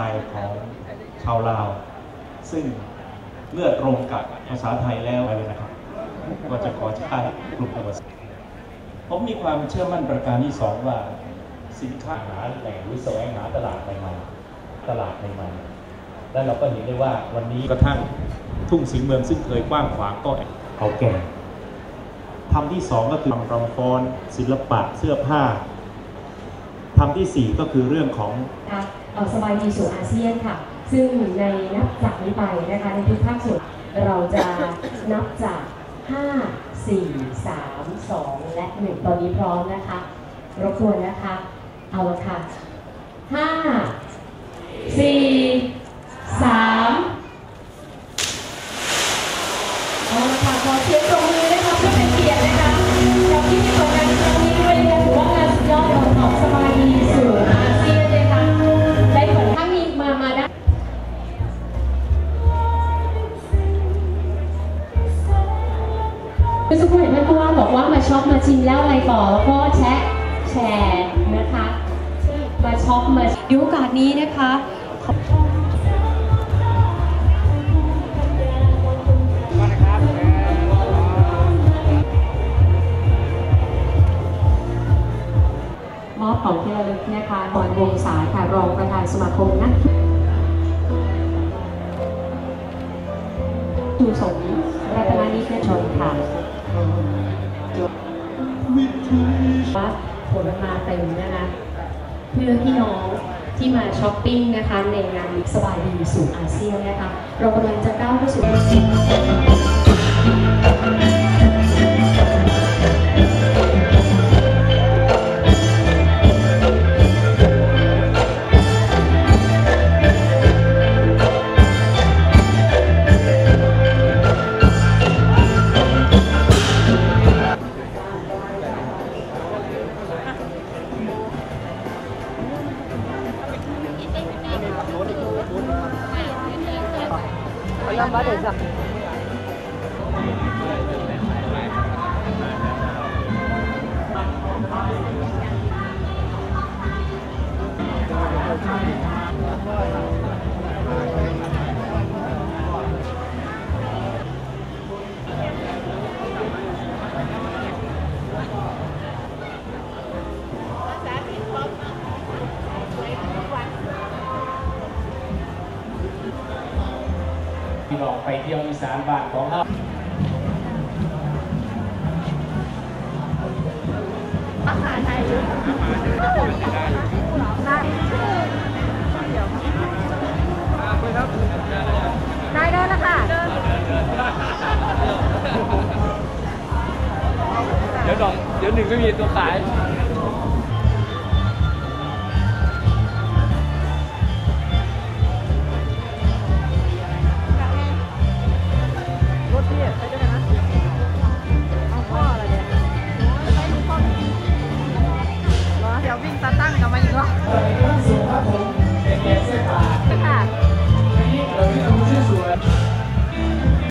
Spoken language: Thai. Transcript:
ไทยของชาวลาว ซึ่งเมื่อตรงกับภาษาไทยแล้วเลยนะครับก็จะขอใช้กลุ่มภาษาผมมีความเชื่อมั่นประการที่สองว่า สินค้าหาแหล่งหรือแสวงหาตลาดใหม่ๆตลาดใหม่ๆและเราก็เห็นได้ว่าวันนี้กระทั่งทุ่งสิงห์เมืองซึ่งเคยกว้างขวางก็เขาแก่ทำที่สองก็คือทำรำฟ้อนศิลปะเสื้อผ้าทำที่สี่ก็คือเรื่องของ สบายดีสู่อาเซียนค่ะ ซึ่งในนับจากนี้ไปนะคะในทุกภาคส่วนเราจะนับจาก 5 4 3 2 และ 1 ตอนนี้พร้อมนะคะ รบกวนนะคะ เอาละค่ะ 5 4 3 คือสุขุมเห็นท่านผู้ว่าบอกว่ามาช็อปมาชิมแล้วอะไรต่อแล้วก็แชะแชร์นะคะมาช็อปมาดูโอกาสนี้นะคะขอบมอบของที่ระลึกนะคะบอนวงสายค่ะรองประธานสมาคมนักทุนสมรัตนานิเทศชนค่ะ ว่าผลมาเต็มนะคะ เพื่อพี่น้องที่มาช้อปปิ้งนะคะ ในงานสบายดีสู่อาเซียนนะคะ เรากำลังจะก้าวเข้าสู่ 那马腿上 พี่น้องไปเที่ยวอีสานบ้านของเราได้เดินแล้วค่ะเดี๋ยวดองเดี๋ยวหนึ่งไม่มีตัวขาย